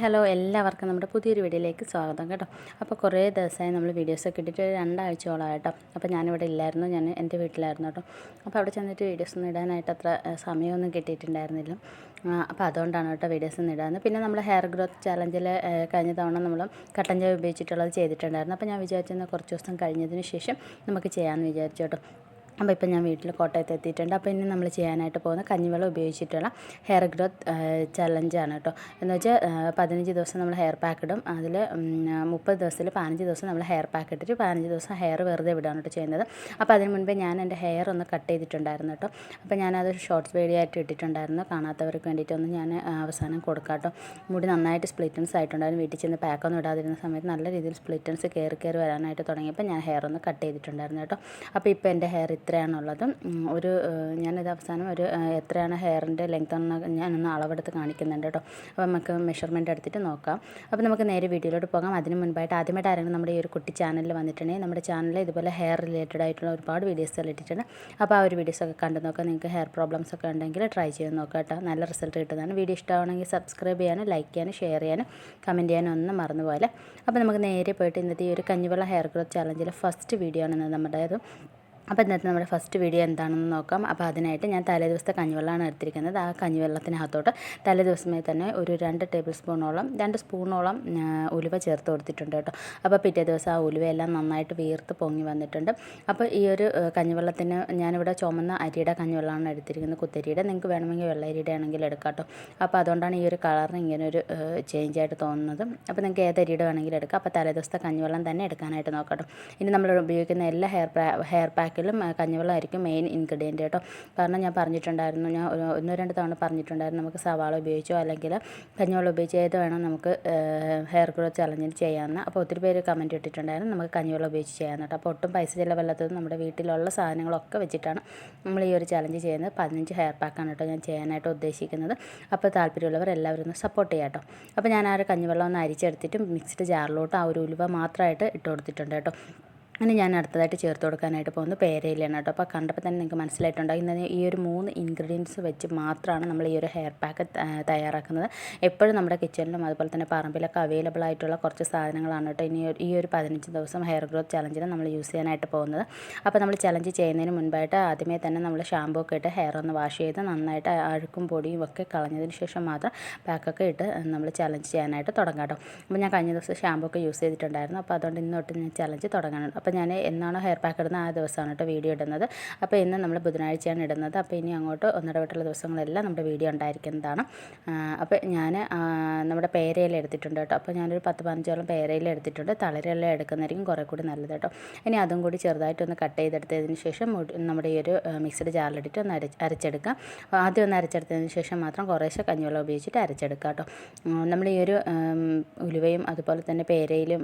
Hello എല്ലാവർക്കും നമ്മുടെ പുതിയൊരു വീഡിയോയിലേക്ക് സ്വാഗതം കേട്ടോ. അപ്പോൾ കുറേ ദിവസമായി നമ്മൾ വീഡിയോസൊക്കെ ഇട്ടിട്ട് ഒരു രണ്ടാഴ്ചയോളമായി കേട്ടോ. അപ്പോൾ ഞാനിവിടെ ഇല്ലായിരുന്നു ഞാൻ എന്റെ വീട്ടിലായിരുന്നു കേട്ടോ. അപ്പോൾ അവിടെ ചെന്നിട്ട് വീഡിയോസ് ഒന്നും ഇടാനായിട്ട് അത്ര സമയമൊന്നും കിട്ടിയിട്ടുണ്ടായിരുന്നില്ല. അപ്പോൾ അതുകൊണ്ടാണ് കേട്ടോ വീഡിയോസ് ഒന്നും ഇടാന്ന്. പിന്നെ നമ്മൾ ഹെയർ ഗ്രോത്ത് ചാലഞ്ചിൽ കഴിഞ്ഞ തവണ നമ്മൾ കട്ടൻ ചായ ഉപയോഗിച്ചിട്ടുള്ളത് ചെയ്തിട്ടുണ്ടായിരുന്നു. അപ്പോൾ ഞാൻ വിചാരിച്ചിരുന്ന കുറച്ച് ദിവസം കഴിഞ്ഞതിന് ശേഷം നമുക്ക് ചെയ്യാമെന്ന് വിചാരിച്ചു കേട്ടോ. അപ്പോൾ ഇപ്പം ഞാൻ വീട്ടിൽ കോട്ടയത്ത് എത്തിയിട്ടുണ്ട്. അപ്പോൾ ഇനി നമ്മൾ ചെയ്യാനായിട്ട് പോകുന്ന കഞ്ഞിവെള്ളം ഉപയോഗിച്ചിട്ടുള്ള ഹെയർ ഗ്രോത്ത് ചലഞ്ചാണ് കേട്ടോ. എന്ന് വെച്ചാൽ പതിനഞ്ച് ദിവസം നമ്മൾ ഹെയർ പാക്ക് ഇടും. അതിൽ മുപ്പത് ദിവസത്തിൽ പതിനഞ്ച് ദിവസം നമ്മൾ ഹെയർ പാക്ക് ഇട്ടിട്ട് പതിനഞ്ച് ദിവസം ഹെയർ വെറുതെ വിടുകയാണ് കേട്ടോ ചെയ്യുന്നത്. അപ്പോൾ അതിന് മുൻപേ ഞാൻ എന്റെ ഹെയർ ഒന്ന് കട്ട് ചെയ്തിട്ടുണ്ടായിരുന്നു കേട്ടോ. അപ്പോൾ ഞാനത് ഷോർട്ട്സ് വീഡിയോ ആയിട്ട് ഇട്ടിട്ടുണ്ടായിരുന്നു. കാണാത്തവർക്ക് വേണ്ടിയിട്ടൊന്ന് ഞാൻ അവസാനം കൊടുക്കാം കേട്ടോ. മുടി നന്നായിട്ട് സ്പ്ലിറ്റൻസ് ആയിട്ടുണ്ടായിരുന്നു. വീട്ടിൽ ചെന്ന് പാക്കൊന്നും ഇടാതിരുന്ന സമയത്ത് നല്ല രീതിയിൽ സ്പ്ലിറ്റൻസ് കയറി കയറി വരാനായിട്ട് തുടങ്ങിയപ്പോൾ ഞാൻ ഹെയർ ഒന്ന് കട്ട് ചെയ്തിട്ടുണ്ടായിരുന്നു കേട്ടോ. അപ്പോൾ ഇപ്പോൾ എന്റെ ഹെയർ ഇത്രയാണുള്ളത് ഉം, ഒരു ഞാനിത് അവസാനം ഒരു എത്രയാണ് ഹെയറിന്റെ ലെങ്ത് എന്ന് ഞാനൊന്ന് അളവെടുത്ത് കാണിക്കുന്നുണ്ട് കേട്ടോ. അപ്പോൾ നമുക്ക് മെഷർമെന്റ് എടുത്തിട്ട് നോക്കാം. അപ്പോൾ നമുക്ക് നേരെ വീഡിയോയിലോട്ട് പോകാം. അതിന് മുൻപായിട്ട് ആദ്യമായിട്ട് ആരെങ്കിലും നമ്മുടെ ഈ ഒരു കുട്ടി ചാനലിൽ വന്നിട്ടുണ്ടെങ്കിൽ നമ്മുടെ ചാനലിൽ ഇതുപോലെ ഹെയർ റിലേറ്റഡ് ആയിട്ടുള്ള ഒരുപാട് വീഡിയോസ് ഇട്ടിട്ടുണ്ട്. അപ്പോൾ ആ ഒരു വീഡിയോസൊക്കെ കണ്ടു നോക്കാം. നിങ്ങൾക്ക് ഹെയർ പ്രോബ്ലംസ് ഒക്കെ ഉണ്ടെങ്കിൽ ട്രൈ ചെയ്ത് നോക്കാം കേട്ടോ. നല്ല റിസൾട്ട് കിട്ടുന്നതാണ്. വീഡിയോ ഇഷ്ടമാണെങ്കിൽ സബ്സ്ക്രൈബ് ചെയ്യാനും ലൈക്ക് ചെയ്യാനും ഷെയർ ചെയ്യാനും കമന്റ് ചെയ്യാനും ഒന്നും മറന്നു പോലെ അപ്പോൾ നമുക്ക് നേരെ പോയിട്ട് ഇന്നത്തെ ഈ ഒരു കഞ്ഞിവെള്ള ഹെയർ ഗ്രോത്ത് ചാലഞ്ചിലെ ഫസ്റ്റ് വീഡിയോ ആണ് നമ്മുടേത്. അപ്പോൾ ഇന്നത്തെ നമ്മുടെ ഫസ്റ്റ് വീഡിയോ എന്താണെന്ന് നോക്കാം. അപ്പോൾ അതിനായിട്ട് ഞാൻ തലേ ദിവസത്തെ കഞ്ഞിവെള്ളമാണ് എടുത്തിരിക്കുന്നത്. ആ കഞ്ഞിവെള്ളത്തിനകത്തോട്ട് തലേ ദിവസമേ തന്നെ ഒരു രണ്ട് ടേബിൾ സ്പൂണോളം രണ്ട് സ്പൂണോളം ഉലുവ ചേർത്ത് കൊടുത്തിട്ടുണ്ട് കേട്ടോ. അപ്പോൾ പിറ്റേ ദിവസം ആ ഉലുവയെല്ലാം നന്നായിട്ട് വീർത്ത് പൊങ്ങി വന്നിട്ടുണ്ട്. അപ്പോൾ ഈ ഒരു കഞ്ഞിവെള്ളത്തിന് ഞാനിവിടെ ചുമന്ന അരിയുടെ കഞ്ഞിവെള്ളമാണ് എടുത്തിരിക്കുന്നത് കുത്തരിയുടെ. നിങ്ങൾക്ക് വേണമെങ്കിൽ വെള്ളരിയുടെ ആണെങ്കിൽ എടുക്കാം കേട്ടോ. അപ്പോൾ അതുകൊണ്ടാണ് ഈ ഒരു കളറിന് ഇങ്ങനെ ഒരു ചേഞ്ച് ആയിട്ട് തോന്നുന്നത്. അപ്പോൾ നിങ്ങൾക്ക് ഏത് അരിയുടെ വേണമെങ്കിലും എടുക്കാം. അപ്പോൾ തലേ ദിവസത്തെ കഞ്ഞിവെള്ളം തന്നെ എടുക്കാനായിട്ട് നോക്കാം കേട്ടോ. ഇനി നമ്മൾ ഉപയോഗിക്കുന്ന എല്ലാ ഹെയർ ഹെയർ പാക്കിലും ആ, കഞ്ഞിവെള്ളമായിരിക്കും മെയിൻ ഇൻഗ്രീഡിയന്റ് കേട്ടോ. കാരണം ഞാൻ പറഞ്ഞിട്ടുണ്ടായിരുന്നു ഞാൻ ഒന്നോ രണ്ട് തവണ പറഞ്ഞിട്ടുണ്ടായിരുന്നു നമുക്ക് സവാള ഉപയോഗിച്ചോ അല്ലെങ്കിൽ കഞ്ഞിവെള്ളം ഉപയോഗിച്ച് ഏത് വേണം നമുക്ക് ഹെയർ ഗ്രോത്ത് ചലഞ്ചിന് ചെയ്യാമെന്ന് അപ്പോൾ ഒത്തിരി പേര് കമന്റ് ഇട്ടിട്ടുണ്ടായിരുന്നു നമുക്ക് കഞ്ഞിവെള്ളം ഉപയോഗിച്ച് ചെയ്യാമെന്ന് കേട്ടോ. അപ്പോൾ ഒട്ടും പൈസ ചിലവല്ലാത്തത് നമ്മുടെ വീട്ടിലുള്ള സാധനങ്ങളൊക്കെ വെച്ചിട്ടാണ് നമ്മൾ ഈ ഒരു ചലഞ്ച് ചെയ്യുന്നത്. പതിനഞ്ച് ഹെയർ പാക്കാണ് കേട്ടോ ഞാൻ ചെയ്യാനായിട്ട് ഉദ്ദേശിക്കുന്നത്. അപ്പോൾ താല്പര്യമുള്ളവർ എല്ലാവരും ഒന്ന് സപ്പോർട്ട് ചെയ്യാം കേട്ടോ. അപ്പോൾ ഞാൻ ആ ഒരു കഞ്ഞിവെള്ളം ഒന്ന് അരിച്ചെടുത്തിട്ട് മിക്സ്ഡ് ജാറിലോട്ട് ആ ഒരു ഉലുവ മാത്രമായിട്ട് ഇട്ട് കൊടുത്തിട്ടുണ്ട് കേട്ടോ. ഇനി ഞാൻ അടുത്തതായിട്ട് ചേർത്ത് കൊടുക്കാനായിട്ട് പോകുന്നത് പേരയിലാണ് കേട്ടോ. അപ്പോൾ കണ്ടപ്പോൾ തന്നെ നിങ്ങൾക്ക് മനസ്സിലായിട്ടുണ്ടാകും ഇന്ന് ഈ ഒരു മൂന്ന് ഇൻഗ്രീഡിയൻസ് വെച്ച് മാത്രമാണ് നമ്മൾ ഈ ഒരു ഹെയർ പാക്ക് തയ്യാറാക്കുന്നത്. എപ്പോഴും നമ്മുടെ കിച്ചണിലും അതുപോലെ തന്നെ പറമ്പിലൊക്കെ അവൈലബിൾ ആയിട്ടുള്ള കുറച്ച് സാധനങ്ങളാണ് കേട്ടോ ഇനി ഈ ഒരു പതിനഞ്ച് ദിവസം ഹെയർ ഗ്രോത്ത് ചലഞ്ചിന് നമ്മൾ യൂസ് ചെയ്യാനായിട്ട് പോകുന്നത്. അപ്പോൾ നമ്മൾ ചലഞ്ച് ചെയ്യുന്നതിന് മുൻപായിട്ട് ആദ്യമേ തന്നെ നമ്മൾ ഷാമ്പൂ ഒക്കെ ഇട്ട് ഹെയർ ഒന്ന് വാഷ് ചെയ്ത് നന്നായിട്ട് അഴുക്കും പൊടിയും ഒക്കെ കളഞ്ഞതിന് ശേഷം മാത്രം പാക്കൊക്കെ ഇട്ട് നമ്മൾ ചലഞ്ച് ചെയ്യാനായിട്ട് തുടങ്ങാം കേട്ടോ. അപ്പോൾ ഞാൻ കഴിഞ്ഞ ദിവസം ഷാമ്പൂ ഒക്കെ യൂസ് ചെയ്തിട്ടുണ്ടായിരുന്നു. അപ്പോൾ അതുകൊണ്ട് ഇന്ന് തൊട്ട് ഞാൻ ചലഞ്ച് തുടങ്ങാനുണ്ട് അപ്പോൾ ഞാൻ എന്നാണോ ഹെയർ പാക്ക് ഇടുന്നത് ആ ദിവസമാണ് കേട്ടോ വീഡിയോ ഇടുന്നത്. അപ്പോൾ ഇന്ന് നമ്മൾ ബുധനാഴ്ചയാണ് ഇടുന്നത്. അപ്പോൾ ഇനി അങ്ങോട്ട് ഒന്നിടവിട്ടുള്ള ദിവസങ്ങളെല്ലാം നമ്മുടെ വീഡിയോ ഉണ്ടായിരിക്കുന്നതാണ്. അപ്പോൾ ഞാൻ നമ്മുടെ പേരയില എടുത്തിട്ടുണ്ട് കേട്ടോ. അപ്പോൾ ഞാനൊരു പത്ത് പതിനഞ്ചോളം പേരയില എടുത്തിട്ടുണ്ട്. തളരെല്ലാം എടുക്കുന്നതായിരിക്കും കുറേ കൂടി നല്ലത് കേട്ടോ. ഇനി അതും കൂടി ചെറുതായിട്ടൊന്ന് കട്ട് ചെയ്തെടുത്തതിന് ശേഷം നമ്മുടെ ഈ ഒരു മിക്സഡ് ജാറിലിട്ടിട്ട് ഒന്ന് അരച്ച് അരച്ചെടുക്കാം. ആദ്യം ഒന്ന് അരച്ചെടുത്തതിന് ശേഷം മാത്രം കുറേശ്ശെ കഞ്ഞിവെള്ളം ഉപയോഗിച്ചിട്ട് അരച്ചെടുക്കാം കേട്ടോ. നമ്മൾ ഈ ഒരു ഉലുവയും അതുപോലെ തന്നെ പേരയിലും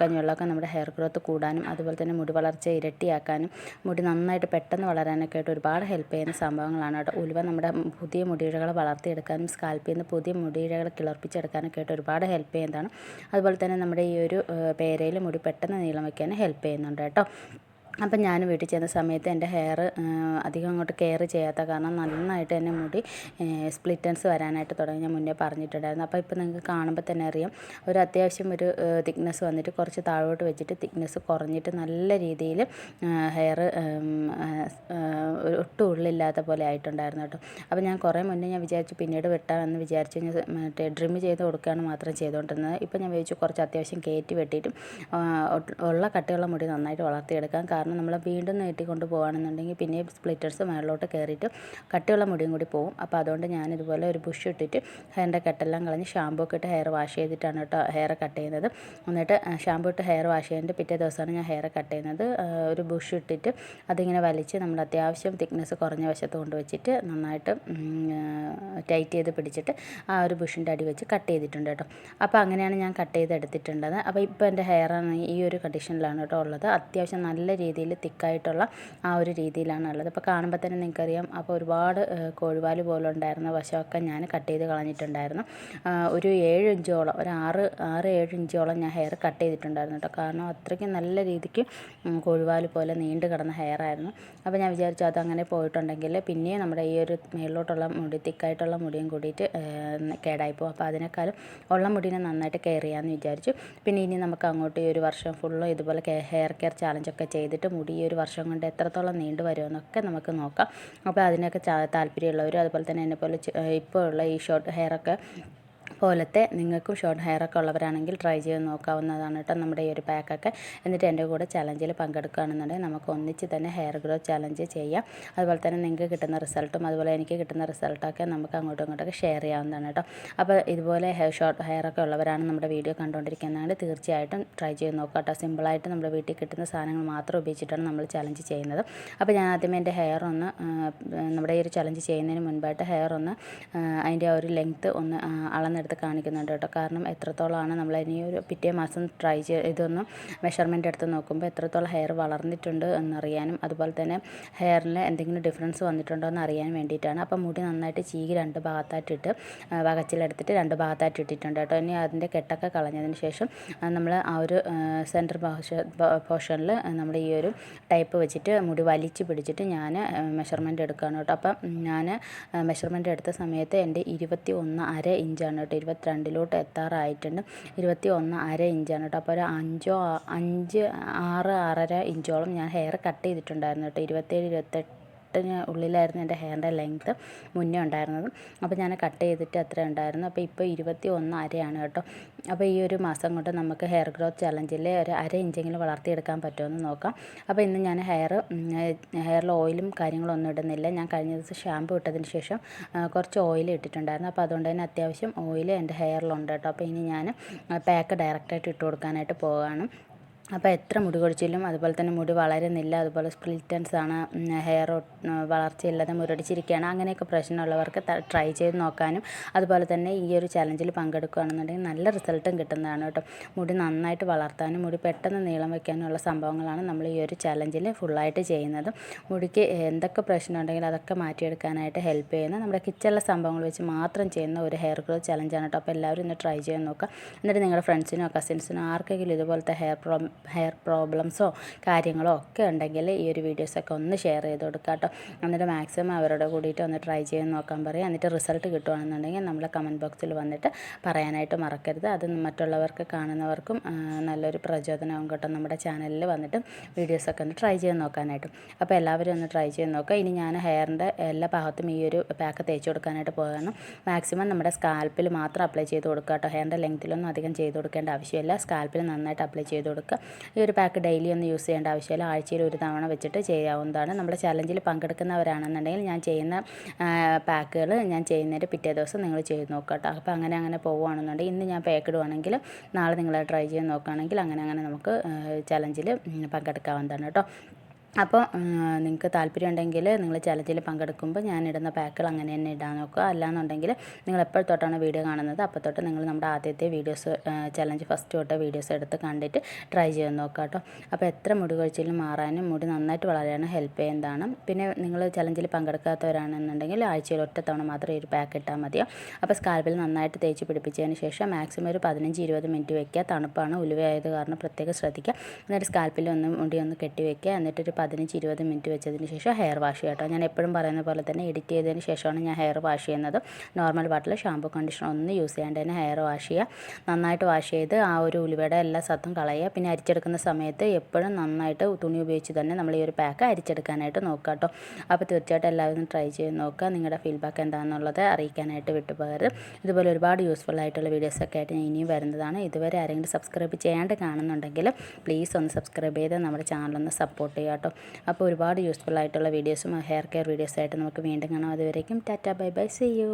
കഞ്ഞിവെള്ളമൊക്കെ നമ്മുടെ ഹെയർ ഗ്രോത്ത് കൂടാനും അതുപോലെ തന്നെ മുടി വളർച്ച ഇരട്ടിയാക്കാനും മുടി നന്നായിട്ട് പെട്ടെന്ന് വളരാനൊക്കെ ആയിട്ട് ഒരുപാട് ഹെൽപ്പ് ചെയ്യുന്ന സംഭവങ്ങളാണ് കേട്ടോ. ഉലുവ നമ്മുടെ പുതിയ മുടിയിഴകളെ വളർത്തിയെടുക്കാനും സ്കാൽപ്പിൽ നിന്ന് പുതിയ മുടിയിഴകളെ കിളർപ്പിച്ചെടുക്കാനൊക്കെ ആയിട്ട് ഒരുപാട് ഹെൽപ്പ് ചെയ്യുന്നതാണ്. അതുപോലെ തന്നെ നമ്മുടെ ഈ ഒരു പേരയിൽ മുടി പെട്ടെന്ന് നീളം വയ്ക്കാനും ഹെൽപ്പ് ചെയ്യുന്നുണ്ട് കേട്ടോ. അപ്പം ഞാൻ വീട്ടിൽ ചെന്ന സമയത്ത് എന്റെ ഹെയർ അധികം അങ്ങോട്ട് കെയർ ചെയ്യാത്ത കാരണം നന്നായിട്ട് തന്നെ മുടി സ്പ്ലിറ്റൻസ് വരാനായിട്ട് തുടങ്ങി. ഞാൻ മുന്നേ പറഞ്ഞിട്ടുണ്ടായിരുന്നു. അപ്പോൾ ഇപ്പോൾ നിങ്ങൾക്ക് കാണുമ്പോൾ തന്നെ അറിയാം. ഒരു അത്യാവശ്യം ഒരു തിക്നെസ് വന്നിട്ട് കുറച്ച് താഴോട്ട് വെച്ചിട്ട് തിക്നെസ് കുറഞ്ഞിട്ട് നല്ല രീതിയിൽ ഹെയർ ഒട്ടും ഉള്ളില്ലാത്ത പോലെ ആയിട്ടുണ്ടായിരുന്നു കേട്ടോ. അപ്പോൾ ഞാൻ കുറേ മുന്നേ ഞാൻ വിചാരിച്ചു പിന്നീട് വെട്ടാമെന്ന് വിചാരിച്ചു. ഞാൻ മറ്റേ ഡ്രിം ചെയ്ത് കൊടുക്കുകയാണ് മാത്രം ചെയ്തുകൊണ്ടിരുന്നത്. ഇപ്പോൾ ഞാൻ വിചാരിച്ചു കുറച്ച് അത്യാവശ്യം കയറ്റി വെട്ടിയിട്ടും ഉള്ള കട്ടിയുള്ള മുടി നന്നായിട്ട് വളർത്തിയെടുക്കാം. കാരണം നമ്മൾ വീണ്ടും നീട്ടിക്കൊണ്ട് പോകുകയാണെന്നുണ്ടെങ്കിൽ പിന്നെ സ്പ്ലിറ്റേഴ്സ് മേളിലോട്ട് കയറിയിട്ട് കട്ടിയുള്ള മുടിയും കൂടി പോകും അപ്പോൾ അതുകൊണ്ട് ഞാൻ ഇതുപോലെ ഒരു ബുഷ് ഇട്ടിട്ട് ഹെയറിന്റെ കെട്ടെല്ലാം കളഞ്ഞ് ഷാമ്പൂ ഒക്കെ ഇട്ട് ഹെയർ വാഷ് ചെയ്തിട്ടാണ് കേട്ടോ ഹെയർ കട്ട് ചെയ്യുന്നത്. എന്നിട്ട് ഷാമ്പൂ ഇട്ട് ഹെയർ വാഷ് ചെയ്തിട്ട് പിറ്റേ ദിവസമാണ് ഞാൻ ഹെയർ കട്ട് ചെയ്യുന്നത്. ഒരു ബുഷ് ഇട്ടിട്ട് അതിങ്ങനെ വലിച്ച് നമ്മൾ അത്യാവശ്യം തിക്നെസ് കുറഞ്ഞ വശത്ത് കൊണ്ട് വെച്ചിട്ട് നന്നായിട്ട് ടൈറ്റ് ചെയ്ത് പിടിച്ചിട്ട് ആ ഒരു ബുഷിന്റെ അടി വെച്ച് കട്ട് ചെയ്തിട്ടുണ്ട് കേട്ടോ. അപ്പോൾ അങ്ങനെയാണ് ഞാൻ കട്ട് ചെയ്ത് എടുത്തിട്ടുള്ളത് അപ്പോൾ ഇപ്പോൾ എന്റെ ഹെയർ ഈ ഒരു കണ്ടീഷനിലാണ് കേട്ടോ ഉള്ളത്. അത്യാവശ്യം നല്ല രീതിയിൽ രീതിയിൽ തിക്കായിട്ടുള്ള ആ ഒരു രീതിയിലാണ് ഉള്ളത്. അപ്പോൾ കാണുമ്പോൾ തന്നെ നിങ്ങൾക്കറിയാം അപ്പോൾ ഒരുപാട് കോഴിവാൽ പോലെ ഉണ്ടായിരുന്ന വശമൊക്കെ ഞാൻ കട്ട് ചെയ്ത് കളഞ്ഞിട്ടുണ്ടായിരുന്നു. ഒരു ഏഴ് ഇഞ്ചോളം ഒരു ആറ് ആറ് ഏഴ് ഇഞ്ചോളം ഞാൻ ഹെയർ കട്ട് ചെയ്തിട്ടുണ്ടായിരുന്നു കേട്ടോ. കാരണം അത്രയ്ക്ക് നല്ല രീതിക്ക് കോഴിവാൽ പോലെ നീണ്ടു കിടന്ന ഹെയർ ആയിരുന്നു. അപ്പോൾ ഞാൻ വിചാരിച്ചു അതങ്ങനെ പോയിട്ടുണ്ടെങ്കിൽ പിന്നെയും നമ്മുടെ ഈ ഒരു മേളിലോട്ടുള്ള മുടി തിക്കായിട്ടുള്ള മുടിയും കൂടിയിട്ട് കേടായിപ്പോൾ അപ്പോൾ അതിനേക്കാളും ഉള്ള മുടിനെ നന്നായിട്ട് കെയർ ചെയ്യാമെന്ന് വിചാരിച്ചു. പിന്നെ ഇനി നമുക്ക് അങ്ങോട്ട് ഈ ഒരു വർഷം ഫുള്ളും ഇതുപോലെ ഹെയർ കെയർ ചാലഞ്ചൊക്കെ ചെയ്തിട്ട് മുടി ഈ ഒരു വർഷം കൊണ്ട് എത്രത്തോളം നീണ്ടു വരുമെന്നൊക്കെ നമുക്ക് നോക്കാം. അപ്പോൾ അതിനൊക്കെ താല്പര്യമുള്ളവരും അതുപോലെ തന്നെ എന്നെപ്പോലെ ഇപ്പോൾ ഉള്ള ഈ ഷോർട്ട് ഹെയറൊക്കെ പോലത്തെ നിങ്ങൾക്കും ഷോർട്ട് ഹെയർ ഒക്കെ ഉള്ളവരാണെങ്കിൽ ട്രൈ ചെയ്ത് നോക്കാവുന്നതാണ് കേട്ടോ നമ്മുടെ ഈ ഒരു പാക്കൊക്കെ എന്നിട്ട് എന്റെ കൂടെ ചലഞ്ചിൽ പങ്കെടുക്കുകയാണെന്നുണ്ടെങ്കിൽ നമുക്ക് ഒന്നിച്ച് തന്നെ ഹെയർ ഗ്രോ ചലഞ്ച് ചെയ്യാം. അതുപോലെ തന്നെ നിങ്ങൾക്ക് കിട്ടുന്ന റിസൾട്ടും അതുപോലെ എനിക്ക് കിട്ടുന്ന റിസൾട്ടൊക്കെ നമുക്ക് അങ്ങോട്ടും ഇങ്ങോട്ടൊക്കെ ഷെയർ ചെയ്യാവുന്നതാണ് കേട്ടോ. അപ്പോൾ ഇതുപോലെ ഹെയർ ഷോർട്ട് ഹെയർ ഒക്കെ ഉള്ളവരാണ് നമ്മുടെ വീഡിയോ കണ്ടുകൊണ്ടിരിക്കുന്നതെങ്കിൽ തീർച്ചയായിട്ടും ട്രൈ ചെയ്ത് നോക്കാം കേട്ടോ. സിമ്പിളായിട്ട് നമ്മുടെ വീട്ടിൽ കിട്ടുന്ന സാധനങ്ങൾ മാത്രം ഉപയോഗിച്ചിട്ടാണ് നമ്മൾ ചലഞ്ച് ചെയ്യുന്നത്. അപ്പോൾ ഞാൻ ആദ്യമേ എന്റെ ഹെയർ ഒന്ന് നമ്മുടെ ഈ ഒരു ചലഞ്ച് ചെയ്യുന്നതിന് മുൻപായിട്ട് ഹെയർ ഒന്ന് അതിന്റെ ഒരു ലെങ്ത്ത് ഒന്ന് അളന്നെടുത്ത് എടുത്ത് കാണിക്കുന്നുണ്ട് കേട്ടോ. കാരണം എത്രത്തോളമാണ് നമ്മൾ ഇനി ഒരു പിറ്റേ മാസം ട്രൈ ചെയ്ത് ഇതൊന്ന് മെഷർമെന്റ് എടുത്ത് നോക്കുമ്പോൾ എത്രത്തോളം ഹെയർ വളർന്നിട്ടുണ്ട് എന്നറിയാനും അതുപോലെ തന്നെ ഹെയറിൽ എന്തെങ്കിലും ഡിഫറൻസ് വന്നിട്ടുണ്ടോ എന്ന് അറിയാൻ വേണ്ടിയിട്ടാണ്. അപ്പം മുടി നന്നായിട്ട് ചീകി രണ്ട് ഭാഗത്തായിട്ടിട്ട് വകച്ചിലെടുത്തിട്ട് രണ്ട് ഭാഗത്തായിട്ട് ഇട്ടിട്ടുണ്ട് കേട്ടോ. ഇനി അതിന്റെ കെട്ടൊക്കെ കളഞ്ഞതിന് ശേഷം നമ്മൾ ആ ഒരു സെന്റർ പോർഷനിൽ നമ്മൾ ഈ ഒരു ടൈപ്പ് വെച്ചിട്ട് മുടി വലിച്ച് പിടിച്ചിട്ട് ഞാൻ മെഷർമെന്റ് എടുക്കുകയാണ് കേട്ടോ. അപ്പം ഞാൻ മെഷർമെന്റ് എടുത്ത സമയത്ത് എന്റെ ഇരുപത്തി ഒന്ന് അര ഇഞ്ചാണ് ഇരുപത്തിരണ്ടിലോട്ട് എത്താറായിട്ടുണ്ട്. ഇരുപത്തി ഒന്ന് അര ഇഞ്ചാണ് കേട്ടോ. അപ്പോൾ ഒരു അഞ്ചോ അഞ്ച് ആറ് ആറര ഇഞ്ചോളം ഞാൻ ഹെയർ കട്ട് ചെയ്തിട്ടുണ്ടായിരുന്നു കേട്ടോ. ഇരുപത്തേഴ് ഇരുപത്തെട്ട് എട്ടിന് ഉള്ളിലായിരുന്നു എന്റെ ഹെയറിന്റെ ലെങ്ത്ത് മുന്നേ ഉണ്ടായിരുന്നത്. അപ്പോൾ ഞാൻ കട്ട് ചെയ്തിട്ട് അത്ര ഉണ്ടായിരുന്നു. അപ്പോൾ ഇപ്പോൾ ഇരുപത്തി ഒന്ന് അരയാണ് കേട്ടോ. അപ്പോൾ ഈ ഒരു മാസം കൊണ്ട് നമുക്ക് ഹെയർ ഗ്രോത്ത് ചലഞ്ചിൽ ഒരു അര ഇഞ്ചെങ്കിലും വളർത്തിയെടുക്കാൻ പറ്റുമെന്ന് നോക്കാം. അപ്പോൾ ഇന്ന് ഞാൻ ഹെയർ ഹെയറിൽ ഓയിലും കാര്യങ്ങളും ഒന്നും ഇടുന്നില്ല. ഞാൻ കഴിഞ്ഞ ദിവസം ഷാമ്പു ഇട്ടതിന് ശേഷം കുറച്ച് ഓയിൽ ഇട്ടിട്ടുണ്ടായിരുന്നു. അപ്പോൾ അതുകൊണ്ട് തന്നെ അത്യാവശ്യം ഓയിൽ എന്റെ ഹെയറിലുണ്ട് കേട്ടോ. അപ്പോൾ ഇനി ഞാൻ പാക്ക് ഡയറക്റ്റായിട്ട് ഇട്ട് കൊടുക്കാനായിട്ട് പോവുകയാണ്. അപ്പോൾ എത്ര മുടി കൊഴിച്ചിലും അതുപോലെ തന്നെ മുടി വളരുന്നില്ല അതുപോലെ സ്പ്ലിറ്റൻസ് ആണ് ഹെയർ വളർച്ചയില്ലാതെ മുരടിച്ചിരിക്കുകയാണ്. അങ്ങനെയൊക്കെ പ്രശ്നമുള്ളവർക്ക് ട്രൈ ചെയ്ത് നോക്കാനും അതുപോലെ തന്നെ ഈ ഒരു ചലഞ്ചിൽ പങ്കെടുക്കുകയാണെന്നുണ്ടെങ്കിൽ നല്ല റിസൾട്ടും കിട്ടുന്നതാണ് കേട്ടോ. മുടി നന്നായിട്ട് വളർത്താനും മുടി പെട്ടെന്ന് നീളം വയ്ക്കാനുമുള്ള സംഭവങ്ങളാണ് നമ്മൾ ഈ ഒരു ചലഞ്ചിൽ ഫുള്ളായിട്ട് ചെയ്യുന്നത്. മുടിക്ക് എന്തൊക്കെ പ്രശ്നം ഉണ്ടെങ്കിലും അതൊക്കെ മാറ്റിയെടുക്കാനായിട്ട് ഹെൽപ്പ് ചെയ്യുന്ന നമ്മുടെ കിച്ചണിലെ സംഭവങ്ങൾ വെച്ച് മാത്രം ചെയ്യുന്ന ഒരു ഹെയർ ഗ്രോത്ത് ചലഞ്ചാണ് കേട്ടോ. അപ്പോൾ എല്ലാവരും ഇന്ന് ട്രൈ ചെയ്ത് നോക്കുക. എന്നിട്ട് നിങ്ങളുടെ ഫ്രണ്ട്സിനോ കസിൻസിനോ ആർക്കെങ്കിലും ഇതുപോലത്തെ ഹെയർ പ്രോബ്ലം ഹെയർ പ്രോബ്ലംസോ കാര്യങ്ങളോ ഒക്കെ ഉണ്ടെങ്കിൽ ഈ ഒരു വീഡിയോസൊക്കെ ഒന്ന് ഷെയർ ചെയ്ത് കൊടുക്കുക കേട്ടോ എന്നിട്ട് മാക്സിമം അവരോട് കൂടിയിട്ട് ഒന്ന് ട്രൈ ചെയ്ത് നോക്കാൻ പറയുക എന്നിട്ട് റിസൾട്ട് കിട്ടുകയാണെന്നുണ്ടെങ്കിൽ നമ്മൾ കമന്റ് ബോക്സിൽ വന്നിട്ട് പറയാനായിട്ട് മറക്കരുത്. അത് മറ്റുള്ളവർക്ക് കാണുന്നവർക്കും നല്ലൊരു പ്രചോദനമാകും കേട്ടോ നമ്മുടെ ചാനലിൽ വന്നിട്ട് വീഡിയോസൊക്കെ ഒന്ന് ട്രൈ ചെയ്ത് നോക്കാനായിട്ട്. അപ്പോൾ എല്ലാവരും ഒന്ന് ട്രൈ ചെയ്ത് നോക്കുക ഇനി ഞാൻ ഹെയറിന്റെ എല്ലാ ഭാഗത്തും ഈ ഒരു പാക്ക് തേച്ച് കൊടുക്കാനായിട്ട് പോകുകയാണ് മാക്സിമം നമ്മുടെ സ്കാൽപ്പിൽ മാത്രം അപ്ലൈ ചെയ്ത് കൊടുക്കുക കേട്ടോ ഹെയറിന്റെ ലെങ്ത്തിലൊന്നും അധികം ചെയ്ത് കൊടുക്കേണ്ട ആവശ്യമില്ല. സ്കാൽപ്പിൽ നന്നായിട്ട് അപ്ലൈ ചെയ്ത് കൊടുക്കുക ഈ ഒരു പാക്ക് ഡെയിലി ഒന്നും യൂസ് ചെയ്യേണ്ട ആവശ്യമില്ല. ആഴ്ചയിൽ ഒരു തവണ വെച്ചിട്ട് ചെയ്യാവുന്നതാണ്. നമ്മുടെ ചലഞ്ചിൽ പങ്കെടുക്കുന്നവരാണെന്നുണ്ടെങ്കിൽ ഞാൻ ചെയ്യുന്ന പാക്കുകൾ ഞാൻ ചെയ്യുന്നതിന്റെ പിറ്റേ ദിവസം നിങ്ങൾ ചെയ്ത് നോക്കട്ടോ അപ്പോൾ അങ്ങനെ അങ്ങനെ പോവുകയാണെന്നുണ്ടെങ്കിൽ ഇന്ന് ഞാൻ പാക്ക് ഇടുവാണെങ്കിൽ നാളെ നിങ്ങൾ ട്രൈ ചെയ്ത് നോക്കുകയാണെങ്കിൽ അങ്ങനെ അങ്ങനെ നമുക്ക് ചലഞ്ചിൽ പങ്കെടുക്കാവുന്നതാണ് കേട്ടോ. അപ്പോൾ നിങ്ങൾക്ക് താല്പര്യം ഉണ്ടെങ്കിൽ നിങ്ങൾ ചലഞ്ചിൽ പങ്കെടുക്കുമ്പോൾ ഞാൻ ഇടുന്ന പാക്കുകൾ അങ്ങനെ തന്നെ ഇടാൻ നോക്കുക. അല്ലാന്നുണ്ടെങ്കിൽ നിങ്ങൾ എപ്പോൾ തൊട്ടാണ് വീഡിയോ കാണുന്നത് അപ്പോൾ തൊട്ട് നിങ്ങൾ നമ്മുടെ ആദ്യത്തെ വീഡിയോസ് ചലഞ്ച് ഫസ്റ്റ് തൊട്ട് വീഡിയോസ് എടുത്ത് കണ്ടിട്ട് ട്രൈ ചെയ്യാൻ നോക്കുക കേട്ടോ. അപ്പോൾ എത്ര മുടി കൊഴിച്ചിലും മാറാനും മുടി നന്നായിട്ട് വളരാനും ഹെൽപ്പ് ചെയ്യുന്നതാണ്. പിന്നെ നിങ്ങൾ ചലഞ്ചിൽ പങ്കെടുക്കാത്തവരാണെന്നുണ്ടെങ്കിൽ ആഴ്ചയിൽ ഒറ്റ തവണ മാത്രം ഒരു പാക്ക് ഇട്ടാൽ മതിയോ? അപ്പോൾ സ്കാൽപ്പിൽ നന്നായിട്ട് തേച്ച് പിടിപ്പിച്ചതിന് ശേഷം മാക്സിമം ഒരു പതിനഞ്ച് ഇരുപത് മിനിറ്റ് വയ്ക്കുക തണുപ്പാണ് ഉലുവയായത് കാരണം പ്രത്യേകം ശ്രദ്ധിക്കുക. എന്നിട്ട് സ്കാൽപ്പിൽ ഒന്ന് മുടി ഒന്ന് കെട്ടി വയ്ക്കുക എന്നിട്ടൊരു പതിനഞ്ച് ഇരുപത് മിനിറ്റ് വെച്ചതിന് ശേഷം ഹെയർ വാഷ് ചെയ്യാം കേട്ടോ ഞാൻ എപ്പോഴും പറയുന്ന പോലെ തന്നെ എഡിറ്റ് ചെയ്തതിന് ശേഷമാണ് ഞാൻ ഹെയർ വാഷ് ചെയ്യുന്നത്. നോർമൽ വാട്ടറിൽ ഷാമ്പു കണ്ടീഷണർ ഒന്നും യൂസ് ചെയ്യാണ്ട് തന്നെ ഹെയർ വാഷ് ചെയ്യുക. നന്നായിട്ട് വാഷ് ചെയ്ത് ആ ഒരു ഉലുവയുടെ എല്ലാ സത്തും കളയുക. പിന്നെ അരിച്ചെടുക്കുന്ന സമയത്ത് എപ്പോഴും നന്നായിട്ട് തുണി ഉപയോഗിച്ച് തന്നെ നമ്മൾ ഈ ഒരു പാക്ക് അരിച്ചെടുക്കാനായിട്ട് നോക്കുക കേട്ടോ അപ്പോൾ തീർച്ചയായിട്ടും എല്ലാവരും ട്രൈ ചെയ്ത് നോക്കുക. നിങ്ങളുടെ ഫീഡ്ബാക്ക് എന്താണെന്നുള്ളത് അറിയിക്കാനായിട്ട് വിട്ടുപോകരുത്. ഇതുപോലെ ഒരുപാട് യൂസ്ഫുൾ ആയിട്ടുള്ള വീഡിയോസൊക്കെ ആയിട്ട് ഞാൻ ഇനിയും വരുന്നതാണ്. ഇതുവരെ ആരെങ്കിലും സബ്സ്ക്രൈബ് ചെയ്യാണ്ട് കാണുന്നുണ്ടെങ്കിൽ പ്ലീസ് ഒന്ന് സബ്സ്ക്രൈബ് ചെയ്ത് നമ്മുടെ ചാനലൊന്ന് സപ്പോർട്ട് കേട്ടോ അപ്പോൾ ഒരുപാട് യൂസ്ഫുൾ ആയിട്ടുള്ള വീഡിയോസും ഹെയർ കെയർ വീഡിയോസായിട്ട് നമുക്ക് വീണ്ടും കാണാം. അതുവരേക്കും tata bye bye see you